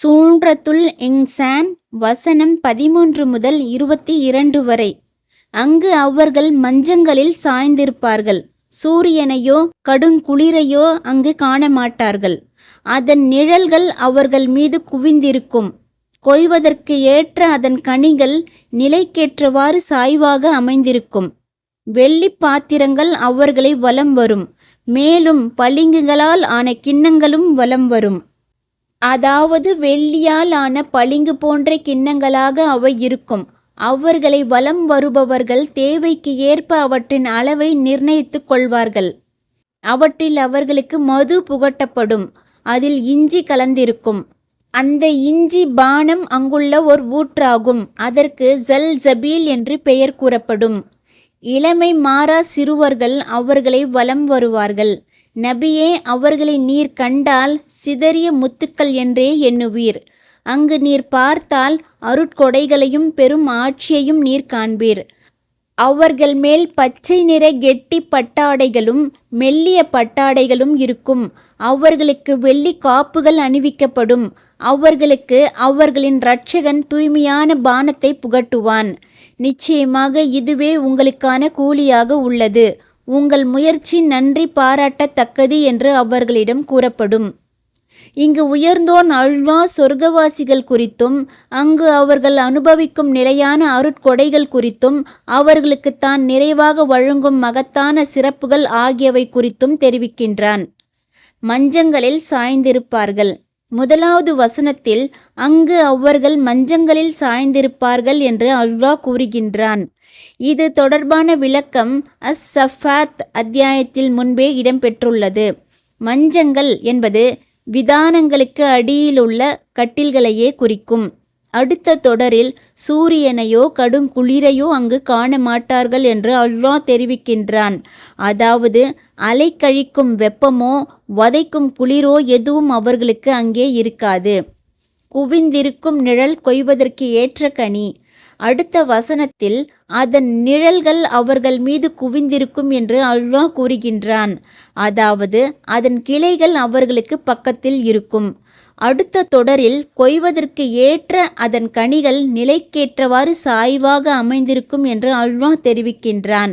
சூன்றத்துல் இங்சான் வசனம் பதிமூன்று முதல் இருபத்தி இரண்டு வரை. அங்கு அவர்கள் மஞ்சங்களில் சாய்ந்திருப்பார்கள். சூரியனையோ கடுங்குளிரையோ அங்கு காண மாட்டார்கள் அதன் நிழல்கள் அவர்கள் மீது குவிந்திருக்கும். கொய்வதற்கு ஏற்ற அதன் கனிகள் நிலைக்கேற்றவாறு சாய்வாக அமைந்திருக்கும். வெள்ளி பாத்திரங்கள் அவர்களை வலம் வரும். மேலும் பளிங்குகளால் ஆன கிண்ணங்களும் வலம் வரும். அதாவது வெள்ளியால் ஆன பளிங்கு போன்ற கிண்ணங்களாக அவை இருக்கும். அவர்களை வலம் வருபவர்கள் தேவைக்கு ஏற்ப அவற்றின் அளவை நிர்ணயித்துக் கொள்வார்கள். அவற்றில் அவர்களுக்கு மது புகட்டப்படும். அதில் இஞ்சி கலந்திருக்கும். அந்த இஞ்சி பானம் அங்குள்ள ஒரு ஊற்றாகும். அதற்கு ஜல் ஜபீல் என்று பெயர் கூறப்படும். இளமை மாறா சிறுவர்கள் அவர்களை வலம் வருவார்கள். நபியே அவர்களை நீர் கண்டால் சிதறிய முத்துக்கள் என்றே எண்ணுவீர். அங்கு நீர் பார்த்தால் அருட்கொடைகளையும் பெரும் ஆட்சியையும் நீர் காண்பீர். அவர்கள் மேல் பச்சை நிற கெட்டி பட்டாடைகளும் மெல்லிய பட்டாடைகளும் இருக்கும். அவர்களுக்கு வெள்ளி காப்புகள் அணிவிக்கப்படும். அவர்களுக்கு அவர்களின் இரட்சகன் தூய்மையான பானத்தை புகட்டுவான். நிச்சயமாக இதுவே உங்களுக்கான கூலியாக உள்ளது. உங்கள் முயற்சி நன்றி பாராட்டத்தக்கது என்று அவர்களிடம் கூறப்படும். இங்கு உயர்ந்தோன் அல்வா சொர்க்கவாசிகள் குறித்தும் அங்கு அவர்கள் அனுபவிக்கும் நிலையான அருட்கொடைகள் குறித்தும் அவர்களுக்கு தான் நிறைவாக வழங்கும் மகத்தான சிறப்புகள் ஆகியவை குறித்தும் தெரிவிக்கின்றான். மஞ்சங்களில் சாய்ந்திருப்பார்கள். முதலாவது வசனத்தில் அங்கு அவர்கள் மஞ்சங்களில் சாய்ந்திருப்பார்கள் என்று அல்வா கூறுகின்றான். இது தொடர்பான விளக்கம் அஸ் சஃபாத் அத்தியாயத்தில் முன்பே இடம்பெற்றுள்ளது. மஞ்சங்கள் என்பது விதானங்களுக்கு அடியிலுள்ள கட்டில்களையே குறிக்கும். அடுத்த தொடரில் சூரியனையோ கடும் குளிரையோ அங்கு காண மாட்டார்கள் என்று அல்வா தெரிவிக்கின்றான். அதாவது அலைக்கழிக்கும் வெப்பமோ வதைக்கும் குளிரோ எதுவும் அவர்களுக்கு அங்கே இருக்காது. குவிந்திருக்கும் நிழல் கொய்வதற்கு ஏற்ற கனி. அடுத்த வசனத்தில் அதன் நிழல்கள் அவர்கள் மீது குவிந்திருக்கும் என்று அல்வா கூறுகின்றான். அதாவது அதன் கிளைகள் அவர்களுக்கு பக்கத்தில் இருக்கும். அடுத்த தொடரில் கொய்வதற்கு ஏற்ற அதன் கனிகள் நிலைக்கேற்றவாறு சாய்வாக அமைந்திருக்கும் என்று அல்வா தெரிவிக்கின்றான்.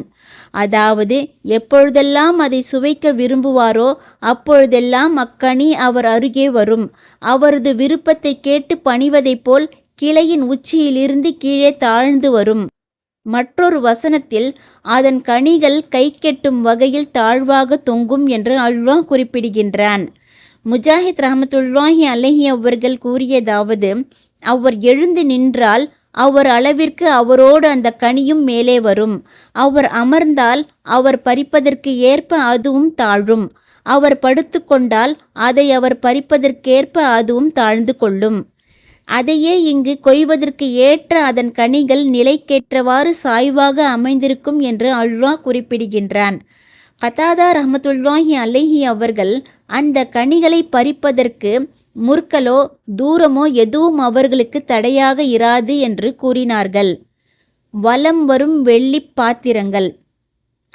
அதாவது எப்பொழுதெல்லாம் அதை சுவைக்க விரும்புவாரோ அப்பொழுதெல்லாம் அக்கனி அவர் அருகே வரும். அவரது விருப்பத்தை கேட்டு பணிவதைப் போல் கிளையின் உச்சியிலிருந்து கீழே தாழ்ந்து வரும். மற்றொரு வசனத்தில் அதன் கனிகள் கை கெட்டும் வகையில் தாழ்வாக தொங்கும் என்று அல்வா குறிப்பிடுகின்றான். முஜாஹித் ரஹமத்துல்லாஹி அலஹி அவர்கள் கூறியதாவது அவர் எழுந்து நின்றால் அவர் அளவிற்கு அவரோடு அந்த கனியும் மேலே வரும். அவர் அமர்ந்தால் அவர் பறிப்பதற்கு ஏற்ப அதுவும் தாழும். அவர் படுத்துக்கொண்டால் அதை அவர் பறிப்பதற்கேற்ப அதுவும் தாழ்ந்து கொள்ளும். அதையே இங்கு கொய்வதற்கு ஏற்ற அதன் கனிகள் நிலைக்கேற்றவாறு சாய்வாக அமைந்திருக்கும் என்று அல்வா குறிப்பிடுகின்றான். கதாதா ரஹமத்துல்லாஹி அலைஹி அவர்கள் அந்த கனிகளை பறிப்பதற்கு முற்களோ தூரமோ எதுவும் அவர்களுக்கு தடையாக இராது என்று கூறினார்கள். வலம் வரும் வெள்ளி பாத்திரங்கள்.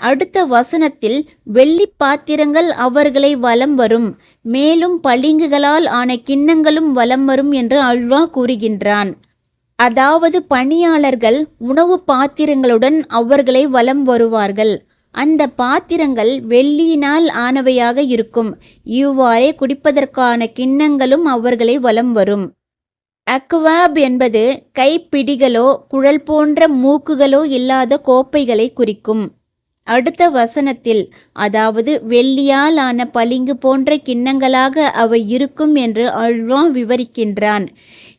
அடுத்த வசனத்தில் வெள்ளி பாத்திரங்கள் அவர்களை வலம் வரும். மேலும் பளிங்குகளால் ஆன கிண்ணங்களும் வலம் வரும் என்று அல்வா கூறுகின்றான். அதாவது பணியாளர்கள் உணவு பாத்திரங்களுடன் அவர்களை வலம் வருவார்கள். அந்த பாத்திரங்கள் வெள்ளியினால் ஆனவையாக இருக்கும். இவ்வாறே குடிப்பதற்கான கிண்ணங்களும் அவர்களை வலம் வரும். அக்வாப் என்பது கைப்பிடிகளோ குழல் போன்ற மூக்குகளோ இல்லாத கோப்பைகளை குறிக்கும். அடுத்த வசனத்தில் அதாவது வெள்ளியால் ஆன பளிங்கு போன்ற கிண்ணங்களாக அவை இருக்கும் என்று அழ்வா விவரிக்கின்றான்.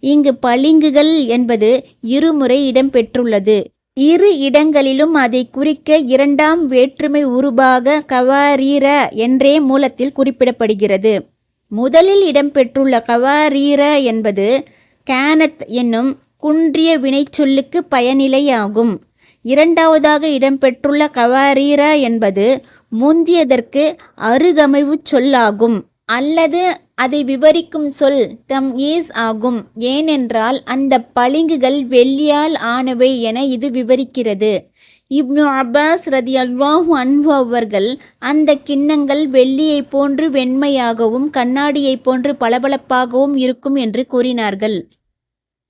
இங்கு பளிங்குகள் என்பது இருமுறை இடம்பெற்றுள்ளது. இரு இடங்களிலும் அதை குறிக்க இரண்டாம் வேற்றுமை உருபாக கவாரீர என்றே மூலத்தில் குறிப்பிடப்படுகிறது. முதலில் இடம்பெற்றுள்ள கவாரீர என்பது கேனத் என்னும் குன்றிய வினைச்சொல்லுக்கு பயனிலையாகும். இரண்டாவதாக இடம்பெற்றுள்ள கவாரீரா என்பது முந்தியதற்கு அருகமைவு சொல்லாகும். அல்லது அதை விவரிக்கும் சொல் தம் ஈஸ் ஆகும். ஏனென்றால் அந்த பளிங்குகள் வெள்ளியால் ஆனவை என இது விவரிக்கிறது. இப்னு அப்பாஸ் ரதி அல்வாஹு அன்பு அவர்கள் அந்த கிண்ணங்கள் வெள்ளியைப் போன்று வெண்மையாகவும் கண்ணாடியைப் போன்று பளபளப்பாகவும் இருக்கும் என்று கூறினார்கள்.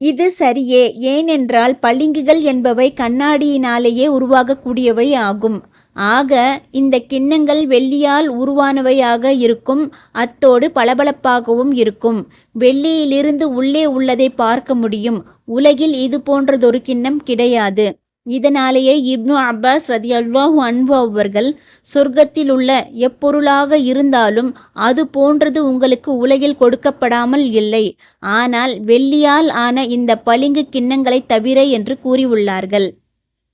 இது சரியே ஏனென்றால் பளிங்குகள் என்பவை கண்ணாடியினாலேயே உருவாகக்கூடியவை ஆகும். ஆக இந்த கிண்ணங்கள் வெள்ளியால் உருவானவையாக இருக்கும் அத்தோடு பளபளப்பாகவும் இருக்கும். வெள்ளியிலிருந்து உள்ளே உள்ளதை பார்க்க முடியும். உலகில் இது போன்றதொரு கிண்ணம் கிடையாது. இதனாலேயே இப்னு அப்பாஸ் ரதியல்லாஹு அன்பு அவர்கள் சொர்க்கத்தில் உள்ள எப்பொருளாக இருந்தாலும் அது போன்றது உங்களுக்கு உலகில் கொடுக்கப்படாமல் இல்லை. ஆனால் வெள்ளியால் ஆன இந்த பளிங்கு கிண்ணங்களைத் தவிர என்று கூறியுள்ளார்கள்.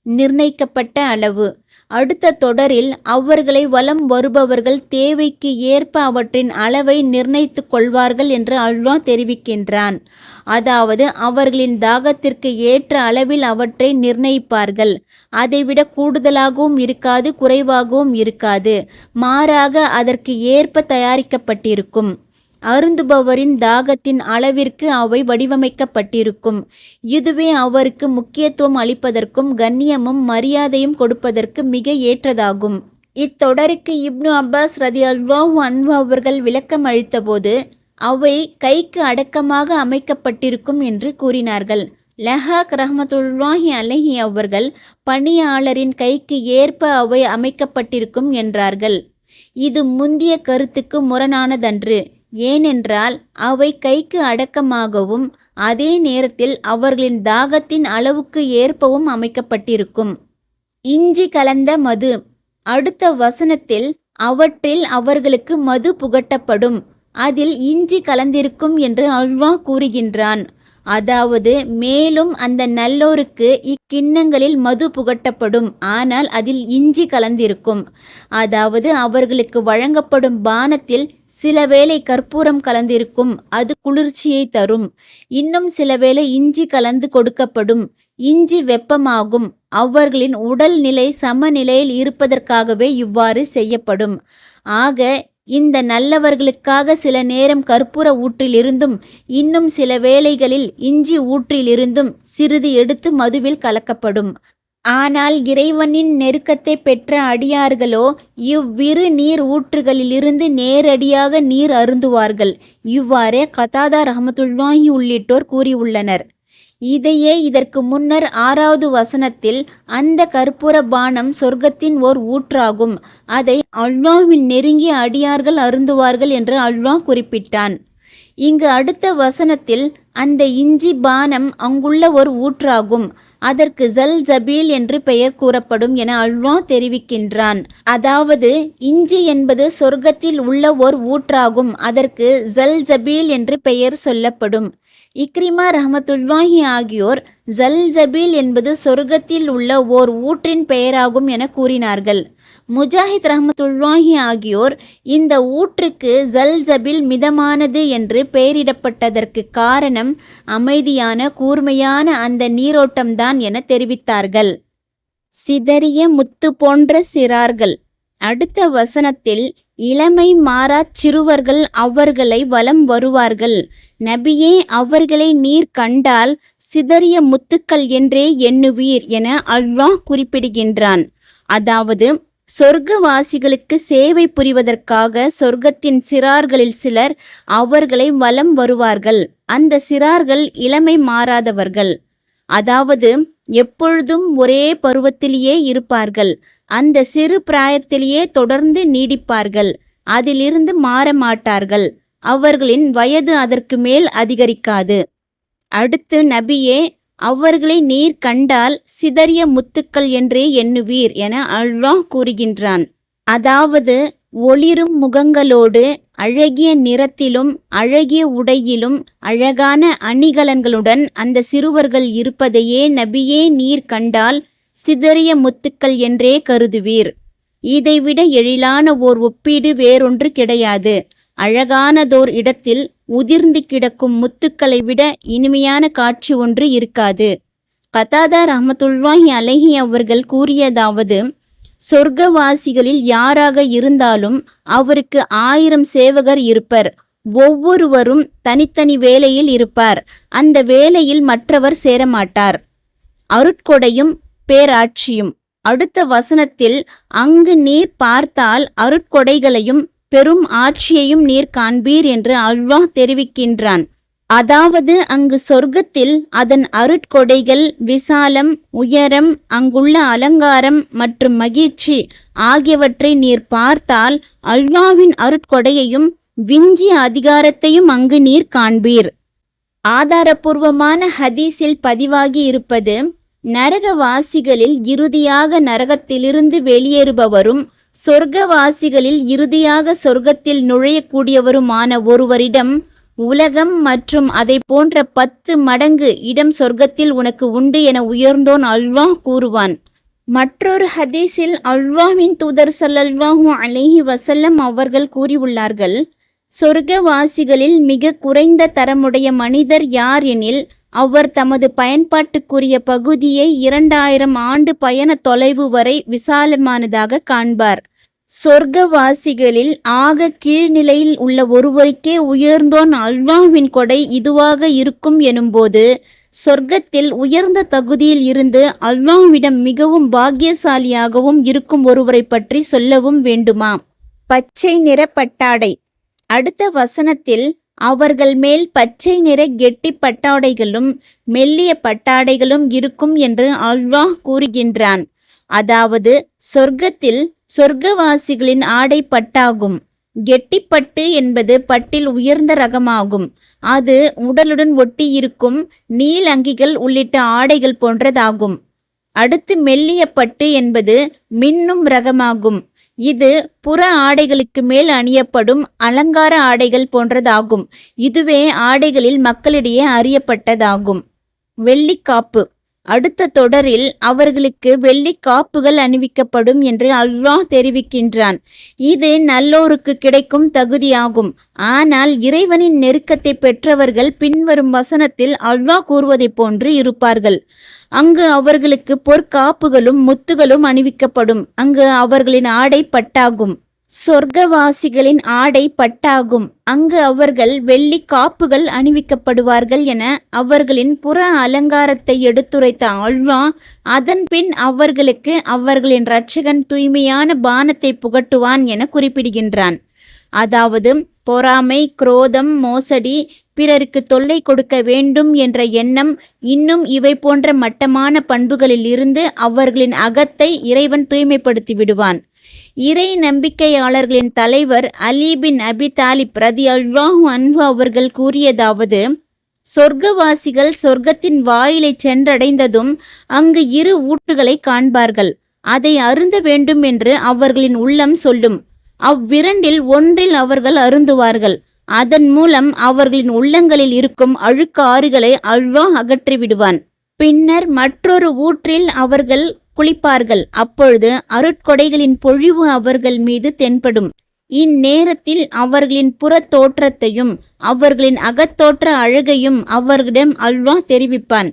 நிர்ணயிக்கப்பட்ட அளவு. அடுத்த தொடரில் அவர்களை வலம் வருபவர்கள் தேவைக்கு ஏற்ப அவற்றின் அளவை நிர்ணயித்துக் கொள்வார்கள் என்று அல்வா தெரிவிக்கின்றான். அதாவது அவர்களின் தாகத்திற்கு ஏற்ற அளவில் அவற்றை நிர்ணயிப்பார்கள். அதைவிட கூடுதலாகவும் இருக்காது குறைவாகவும் இருக்காது. மாறாக அதற்கு ஏற்ப தயாரிக்கப்பட்டிருக்கும். அருந்துபவரின் தாகத்தின் அளவிற்கு அவை வடிவமைக்கப்பட்டிருக்கும். இதுவே அவருக்கு முக்கியத்துவம் அளிப்பதற்கும் கண்ணியமும் மரியாதையும் கொடுப்பதற்கு மிக ஏற்றதாகும். இத்தொடருக்கு இப்னு அப்பாஸ் ரதி அன்பு அவர்கள் விளக்கம் அளித்தபோது அவை கைக்கு அடக்கமாக அமைக்கப்பட்டிருக்கும் என்று கூறினார்கள். லஹாக் ரஹமத்துல்லாஹி அலஹி அவர்கள் பணியாளரின் கைக்கு ஏற்ப அவை அமைக்கப்பட்டிருக்கும் என்றார்கள். இது முந்திய கருத்துக்கு முரணானதன்று. ஏனென்றால் அவை கைக்கு அடக்கமாகவும் அதே நேரத்தில் அவர்களின் தாகத்தின் அளவுக்கு ஏற்பவும் அமைக்கப்பட்டிருக்கும். இஞ்சி கலந்த மது. அடுத்த வசனத்தில் அவற்றில் அவர்களுக்கு மது புகட்டப்படும். அதில் இஞ்சி கலந்திருக்கும் என்று அல்வா கூறுகின்றான். அதாவது மேலும் அந்த நல்லோருக்கு இக்கிண்ணங்களில் மது புகட்டப்படும். ஆனால் அதில் இஞ்சி கலந்திருக்கும். அதாவது அவர்களுக்கு வழங்கப்படும் பானத்தில் சில வேளை கற்பூரம் கலந்திருக்கும் அது குளிர்ச்சியை தரும். இன்னும் சில வேளை இஞ்சி கலந்து கொடுக்கப்படும். இஞ்சி வெப்பமாகும். அவர்களின் உடல்நிலை சமநிலையில் இருப்பதற்காகவே இவ்வாறு செய்யப்படும். ஆக இந்த நல்லவர்களுக்காக சில நேரம் கற்பூர ஊற்றிலிருந்தும் இன்னும் சில வேளைகளில் இஞ்சி ஊற்றிலிருந்தும் சிறிது எடுத்து மதுவில் கலக்கப்படும். ஆனால் இறைவனின் நெருக்கத்தை பெற்ற அடியார்களோ இவ்விரு நீர் ஊற்றுகளிலிருந்து நேரடியாக நீர் அருந்துவார்கள். இவ்வாறே கதாதா ரஹமத்துல்லாஹி உள்ளிட்டோர் கூறியுள்ளனர். இதையே இதற்கு முன்னர் ஆறாவது வசனத்தில் அந்த கற்பூர பானம் சொர்க்கத்தின் ஓர் ஊற்றாகும். அதை அல்வாவின் நெருங்கிய அடியார்கள் அருந்துவார்கள் என்று அல்வா குறிப்பிட்டான். இங்கு அடுத்த வசனத்தில் அந்த இஞ்சி பானம் அங்குள்ள ஒரு ஊற்றாகும். அதற்கு ஜல் ஜபீல் என்று பெயர் கூறப்படும் என அல்வா தெரிவிக்கின்றான். அதாவது இஞ்சி என்பது சொர்க்கத்தில் உள்ள ஓர் ஊற்றாகும். அதற்கு ஜல் ஜபீல் என்று பெயர் சொல்லப்படும். இக்ரிமா ரஹமத்துல்வாஹி ஆகியோர் ஜல் ஜபீல் என்பது சொர்க்கத்தில் உள்ள ஓர் ஊற்றின் பெயராகும் என கூறினார்கள். முஜாஹித் ரஹமத்துல்வாஹி ஆகியோர் இந்த ஊற்றுக்கு ஜல் ஜபில் மிதமானது என்று பெயரிடப்பட்டதற்கு காரணம் அமைதியான கூர்மையான அந்த நீரோட்டம்தான் என தெரிவித்தார்கள். சிதறிய முத்து போன்ற சிறார்கள். அடுத்த வசனத்தில் இளமை மாறாச் சிறுவர்கள் அவர்களை வலம் வருவார்கள். நபியே அவர்களை நீர் கண்டால் சிதறிய முத்துக்கள் என்றே எண்ணுவீர் என அல்வாஹ் குறிப்பிடுகின்றான். அதாவது சொர்க்கவாசிகளுக்கு சேவை புரிவதற்காக சொர்க்கத்தின் சிறார்களில் சிலர் அவர்களை வலம் வருவார்கள். அந்த சிறார்கள் இளமை மாறாதவர்கள். அதாவது எப்பொழுதும் ஒரே பருவத்திலேயே இருப்பார்கள். அந்த சிறு பிராயத்திலேயே தொடர்ந்து நீடிப்பார்கள். அதிலிருந்து மாற மாட்டார்கள் அவர்களின் வயது அதற்கு மேல் அதிகரிக்காது. அடுத்து நபியே அவர்களை நீர் கண்டால் சிதறிய முத்துக்கள் என்றே எண்ணுவீர் என அல்லாஹ் கூறுகின்றான். அதாவது ஒளிரும் முகங்களோடு அழகிய நிறத்திலும் அழகிய உடையிலும் அழகான அணிகலன்களுடன் அந்த சிறுவர்கள் இருப்பதையே நபியே நீர் கண்டால் சிதறிய முத்துக்கள் என்றே கருதுவீர். இதைவிட எழிலான ஓர் ஒப்பீடு வேறொன்று கிடையாது. அழகானதோர் இடத்தில் உதிர்ந்து கிடக்கும் முத்துக்களை விட இனிமையான காட்சி ஒன்று இருக்காது. கதாதா ரஹமத்துல்வாஹி அலஹி அவர்கள் கூறியதாவது சொர்க்கவாசிகளில் யாராக இருந்தாலும் அவருக்கு ஆயிரம் சேவகர் இருப்பர். ஒவ்வொருவரும் தனித்தனி வேலையில் இருப்பார். அந்த வேலையில் மற்றவர் சேரமாட்டார். அருட்கொடையும் பேராட்சியும். அடுத்த வசனத்தில் அங்கு நீர் பார்த்தால் அருட்கொடைகளையும் பெரும் ஆட்சியையும் நீர் காண்பீர் என்று அல்வாஹ் தெரிவிக்கின்றான். அதாவது அங்கு சொர்க்கத்தில் அதன் அருட்கொடைகள் விசாலம் உயரம் அங்குள்ள அலங்காரம் மற்றும் மகிழ்ச்சி ஆகியவற்றை நீர் பார்த்தால் அல்வாவின் அருட்கொடையையும் விஞ்சிய அதிகாரத்தையும் அங்கு நீர் காண்பீர். ஆதாரபூர்வமான ஹதீஸில் பதிவாகி இருப்பது நரகவாசிகளில் இறுதியாக நரகத்திலிருந்து வெளியேறுபவரும் சொர்க்கவாசிகளில் இறுதியாக சொர்க்கத்தில் நுழையக்கூடியவருமான ஒருவரிடம் உலகம் மற்றும் அதை போன்ற பத்து மடங்கு இடம் சொர்க்கத்தில் உனக்கு உண்டு என உயர்ந்தோன் அல்வாஹ் கூறுவான். மற்றொரு ஹதீஸில் அல்வாவின் தூதர் ஸல்லல்லாஹு அலேஹி வசல்லம் அவர்கள் கூறியுள்ளார்கள் சொர்க்கவாசிகளில் மிக குறைந்த தரமுடைய மனிதர் யார் எனில் அவர் தமது பயன்பாட்டுக்குரிய பகுதியை இரண்டாயிரம் ஆண்டு பயண தொலைவு வரை விசாலமானதாக காண்பார். சொர்க்கவாசிகளில் ஆக கீழ்நிலையில் உள்ள ஒருவருக்கே உயர்ந்தோன் அல்வாவின் கொடை இதுவாக இருக்கும் எனும்போது சொர்க்கத்தில் உயர்ந்த தகுதியில் இருந்து அல்வாவிடம் மிகவும் பாக்கியசாலியாகவும் இருக்கும் ஒருவரை பற்றி சொல்லவும் வேண்டுமா பச்சை நிற பட்டாடை. அடுத்த வசனத்தில் அவர்கள் மேல் பச்சை நிற கெட்டி பட்டாடைகளும் மெல்லிய பட்டாடைகளும் இருக்கும் என்று அல்வாஹ் கூறுகின்றான். அதாவது சொர்க்கத்தில் சொர்க்கவாசிகளின் ஆடை பட்டாகும். கெட்டிப்பட்டு என்பது பட்டில் உயர்ந்த ரகமாகும். அது உடலுடன் ஒட்டியிருக்கும் நீல் அங்கிகள் உள்ளிட்ட ஆடைகள் போன்றதாகும். அடுத்து மெல்லிய பட்டு என்பது மின்னும் ரகமாகும். இது புற ஆடைகளுக்கு மேல் அணியப்படும் அலங்கார ஆடைகள் போன்றதாகும். இதுவே ஆடைகளில் மக்களிடையே அறியப்பட்டதாகும். வெள்ளிக்காப்பு. அடுத்த தொடரில் அவர்களுக்கு வெள்ளி காப்புகள் அணிவிக்கப்படும் என்று அல்லாஹ் தெரிவிக்கின்றான். இது நல்லோருக்கு கிடைக்கும் தகுதியாகும். ஆனால் இறைவனின் நெருக்கத்தை பெற்றவர்கள் பின்வரும் வசனத்தில் அல்லாஹ் கூறுவதைப் போன்று இருப்பார்கள். அங்கு அவர்களுக்கு பொற்காப்புகளும் முத்துகளும் அணிவிக்கப்படும். அங்கு அவர்களின் ஆடை பட்டாகும். சொர்க்கவாசிகளின் ஆடை பட்டாகும். அங்கு அவர்கள் வெள்ளி காப்புகள் அணிவிக்கப்படுவார்கள் என அவர்களின் புற அலங்காரத்தை எடுத்துரைத்த ஆழ்வா அதன் பின் அவர்களுக்கு அவர்களின் இரட்சகன் தூய்மையான பானத்தை புகட்டுவான் என குறிப்பிடுகின்றான். அதாவது பொறாமை குரோதம் மோசடி பிறருக்கு தொல்லை கொடுக்க வேண்டும் என்ற எண்ணம் இன்னும் இவை போன்ற மட்டமான பண்புகளில் இருந்து அவர்களின் அகத்தை இறைவன் தூய்மைப்படுத்தி விடுவான் இறை நம்பிக்கையாளர்களின் தலைவர் அலி பின் அபி தாலிப் ரதி அல்வாஹு அன்பு அவர்கள் கூறியதாவது சொர்க்கவாசிகள் சொர்க்கத்தின் வாயிலை சென்றடைந்ததும் அங்கு இரு ஊற்றுகளை காண்பார்கள். அதை அருந்த வேண்டும் என்று அவர்களின் உள்ளம் சொல்லும். அவ்விரண்டில் ஒன்றில் அவர்கள் அருந்துவார்கள். அதன் மூலம் அவர்களின் உள்ளங்களில் இருக்கும் அழுக்கு ஆறுகளை அல்வா அகற்றிவிடுவான். பின்னர் மற்றொரு ஊற்றில் அவர்கள் குளிப்பார்கள். அப்பொழுது அருட்கொடைகளின் பொழிவு அவர்கள் மீது தென்படும். இந்நேரத்தில் அவர்களின் புறத் தோற்றத்தையும் அவர்களின் அகத்தோற்ற அழகையும் அவர்களிடம் அல்வா தெரிவிப்பான்.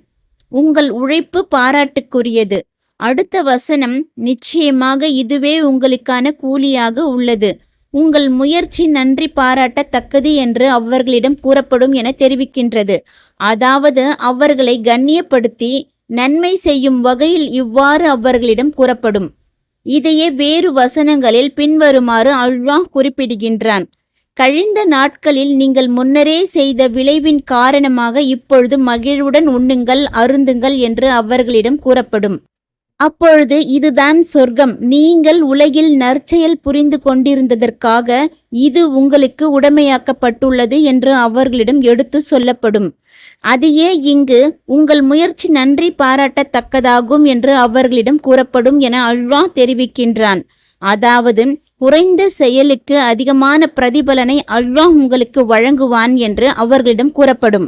உங்கள் உழைப்பு பாராட்டுக்குரியது. அடுத்த வசனம் நிச்சயமாக இதுவே உங்களுக்கான கூலியாக உள்ளது. உங்கள் முயற்சி நன்றி பாராட்டத்தக்கது என்று அவர்களிடம் கூறப்படும் என தெரிவிக்கின்றது. அதாவது அவர்களை கண்ணியப்படுத்தி நன்மை செய்யும் வகையில் இவ்வாறு அவர்களிடம் கூறப்படும். இதையே வேறு வசனங்களில் பின்வருமாறு அல்வாஹ் குறிப்பிடுகின்றான். கழிந்த நாட்களில் நீங்கள் முன்னரே செய்த விளைவின் காரணமாக இப்பொழுது மகிழ்வுடன் உண்ணுங்கள் அருந்துங்கள் என்று அவர்களிடம் கூறப்படும். அப்பொழுது இதுதான் சொர்க்கம். நீங்கள் உலகில் நற்செயல் புரிந்து கொண்டிருந்ததற்காக இது உங்களுக்கு உடைமையாக்கப்பட்டுள்ளது என்று அவர்களிடம் எடுத்து சொல்லப்படும். அதையே இங்கு உங்கள் முயற்சி நன்றி பாராட்டத்தக்கதாகும் என்று அவர்களிடம் கூறப்படும் என அல்வா தெரிவிக்கின்றான். அதாவது குறைந்த செயலுக்கு அதிகமான பிரதிபலனை அல்வா உங்களுக்கு வழங்குவான் என்று அவர்களிடம் கூறப்படும்.